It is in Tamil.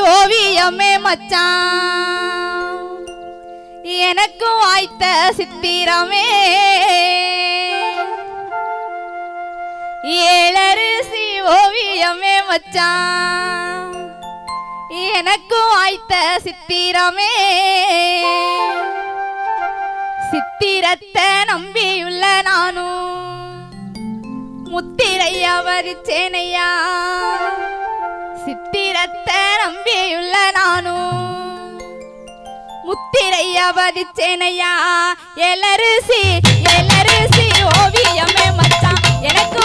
ஓவியமே மச்சான். எனக்கு வாய்த்த சித்திரமே. ஏழரிசி ஓவியமே மச்சான். எனக்கு வாய்த்த சித்திரமே. சித்திரத்தை நம்பியுள்ள நானும் முத்திரையா வரிச்சேனையா சித்திரத்தை நம்பியுள்ள நானும். முத்திரையா வரிச்சேனையா எலரிசி எலரிசி ஓவியமே மச்சான். எனக்கு